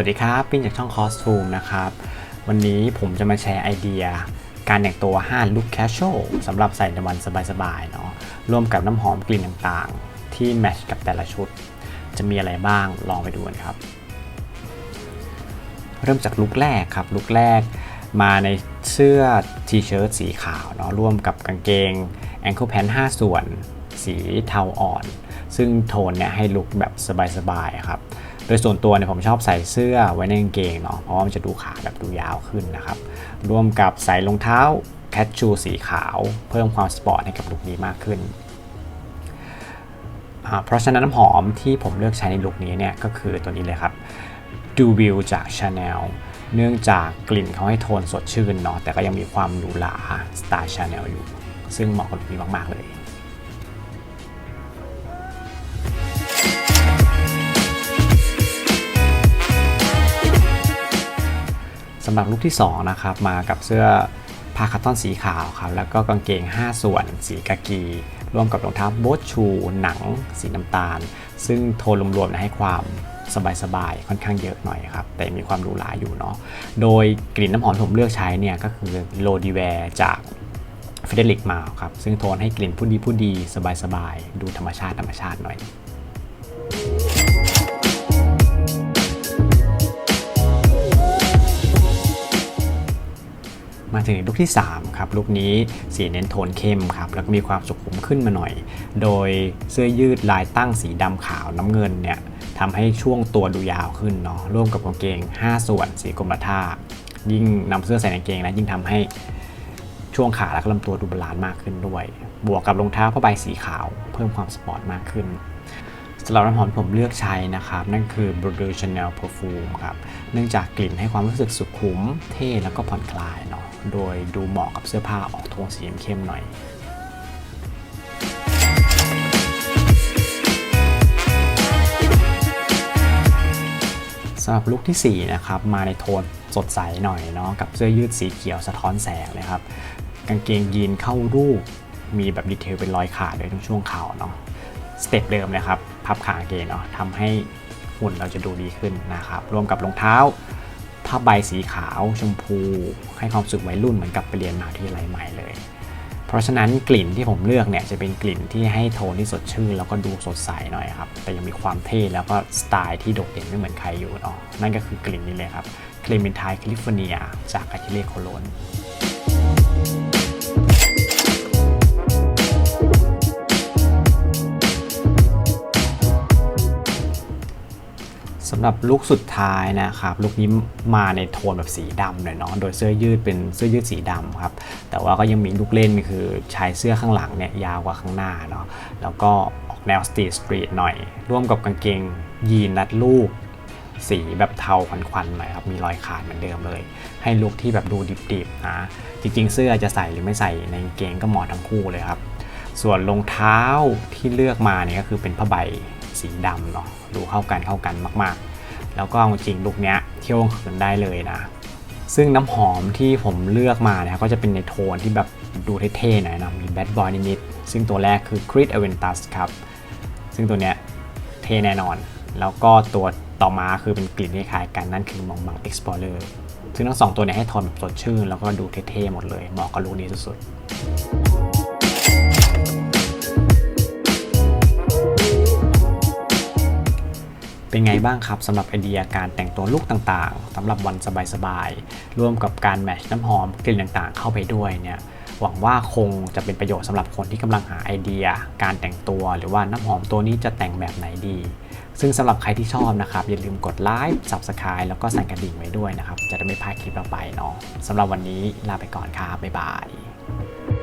วัสดีครับ ปิ้นจากช่องคอสตูมนะครับ วันนี้ผมจะมาแชร์ไอเดีย การแต่งตัว5ลุคแคชช a l สำหรับใส่ในวันสบายๆเนาะร่วมกับน้ำหอมกลิ่นต่างๆ ที่แมทช์กับแต่ละชุด จะมีอะไรบ้างลองไปดูกันครับ เริ่มจากลุคแรกครับ ลุคแรกมาในเสื้อทีเชิ้ตสีขาวเนาะร่วมกับกางเกง ankle pant 5 ส่วน สีเทาอ่อน ซึ่งโทนเนี่ยให้ลุคแบบสบายๆครับ โดยส่วนตัวเนี่ยผมชอบใส่เสื้อไว้ในกางเกงเนาะเพราะว่ามันจะดูขาแบบดูยาวขึ้นนะครับร่วมกับใส่รองเท้าแคชชูสีขาว เพิ่มความสปอร์ตให้กับลุคนี้มากขึ้น เพราะฉะนั้นน้ำหอมที่ผมเลือกใช้ในลุคนี้เนี่ยก็คือตัวนี้เลยครับดูวิวจาก Chanel เนื่องจากกลิ่นเขาให้โทนสดชื่นเนาะแต่ก็ยังมีความหรูหราสไตล์ Chanel อยู่ ซึ่งเหมาะกับลุคนี้มาก ๆ เลย หรับลุคที่2นะครับมากับเสื้อผ้าคัตตอนสีขาวครับแล้วก็กางเกง 5 ส่วน สีกากีร่วมกับรองเท้าโบ๊ทชู หนัง สีน้ำตาล ซึ่งโทนรวมๆนยให้ความสบายๆ ค่อนข้างเยอะหน่อยครับ แต่มีความหรูหราอยู่เนาะ โดยกลิ่นน้ำหอมที่ผมเลือกใช้เนี่ยก็คือโลดีแวร์จากเฟเดลิกมาครับ ซึ่งโทนให้กลิ่นผู้ดีผู้ดีสบายๆ ดูธรรมชาติธรรมชาติหน่อย มาถึงลุคที่3ครับลุคนี้สีเน้นโทนเข้มครับแล้วก็มีความสุขุมขึ้นมาหน่อย โดยเสื้อยืดลายตั้งสีดำขาวน้ำเงินเนี่ยทำให้ช่วงตัวดูยาวขึ้นเนาะร่วมกับกางเกง 5 ส่วนสีกรมท่า ยิ่งนำเสื้อใส่ในกางเกงนะยิ่งทำให้ช่วงขาและลำตัวดูบาลานซ์มากขึ้นด้วย บวกกับรองเท้าผ้าใบสีขาว เพิ่มความสปอร์ตมากขึ้นสำหรับน้ำหอมผมเลือกใช้นะครับ นั่นคือ b r o d e r Chanel Perfume ครับ เนื่องจากกลิ่นให้ความรู้สึกสุขุม เท่แล้วก็ผ่อนคลายเนาะ โดยดูเหมาะกับเสื้อผ้าออกโทนสีเข้มหน่อยสำหรับลุคที่4นะครับมาในโทนสดใสหน่อยเนาะกับเสื้อยืดสีเขียวสะท้อนแสงเลยครับกางเกงยีนเข้ารูปมีแบบดีเทลเป็นรอยขาดเลยตรงช่วงเข่าเนาะสเต็ปเดิมเลยครับ พับขากางเกงเนาะทำให้หุ่นเราจะดูดีขึ้นนะครับ รวมกับรองเท้า ผ้าใบสีขาว ชมพู ให้ความสุขวัยรุ่นเหมือนกับไปเรียนมหาวิทยาลัยใหม่เลย เพราะฉะนั้นกลิ่นที่ผมเลือกเนี่ยจะเป็นกลิ่นที่ให้โทนที่สดชื่นแล้วก็ดูสดใสหน่อยครับ แต่ยังมีความเท่แล้วก็สไตล์ที่โดดเด่นไม่เหมือนใครอยู่เนาะนั่นก็คือกลิ่นนี้เลยครับคลเมนทายแคลิฟอร์เนีย จากอาคิเลโคโลน สำหรับลุคสุดท้ายนะครับลุคนี้มาในโทนแบบสีดำหน่อยเนาะโดยเสื้อยืดเป็นเสื้อยืดสีดำครับแต่ว่าก็ยังมีลูกเล่นคือชายเสื้อข้างหลังเนี่ยยาวกว่าข้างหน้าเนาะแล้วก็ออกแนวสตรีทสตรีทหน่อย ร่วมกับกางเกงยีนรัดรูปสีแบบเทาควันๆหน่อยครับมีรอยขาดเหมือนเดิมเลย ให้ลุคที่แบบดูดิบๆนะจริงๆ เสื้อจะใส่หรือไม่ใส่ในกางเกงก็เหมาะทั้งคู่เลยครับส่วนรองเท้าที่เลือกมาเนี่ยก็คือเป็นผ้าใบ สีดำเนาะดูเข้ากันเข้ากันมากๆ แล้วก็เอาจริงลุคเนี้ยเที่ยวกลางคืนได้เลยนะ ซึ่งน้ำหอมที่ผมเลือกมาเนี่ยก็จะเป็นในโทนที่แบบดูเท่ๆหน่อยนะมีแบดบอยนิดๆซึ่งตัวแรกคือ Creed Aventus ครับ ซึ่งตัวเนี้ยเท่แน่นอน แล้วก็ตัวต่อมาคือเป็นกลิ่นที่คล้ายกันนั่นคือมองมัง Explorer ซึ่งทั้งสองตัวเนี้ให้โทนแบบสดชื่น แล้วก็ดูเท่ๆหมดเลยเหมาะกับลุคนี้สุดๆ เป็นไงบ้างครับสำหรับไอเดียการแต่งตัวลุคต่างๆสำหรับวันสบายๆร่วมกับการแมชน้ำหอมกลิ่นต่างๆ เข้าไปด้วยเนี่ยหวังว่าคงจะเป็นประโยชน์สำหรับคนที่กำลังหาไอเดีย การแต่งตัวหรือว่าน้ำหอมตัวนี้จะแต่งแบบไหนดี ซึ่งสำหรับใครที่ชอบนะครับ อย่าลืมกดไลค์ Subscribe แล้วก็สั่นกระดิ่งไว้ด้วยนะครับ จะได้ไม่พลาดคลิปต่อไปเนาะสำหรับวันนี้ลาไปก่อนครับบ๊ายบาย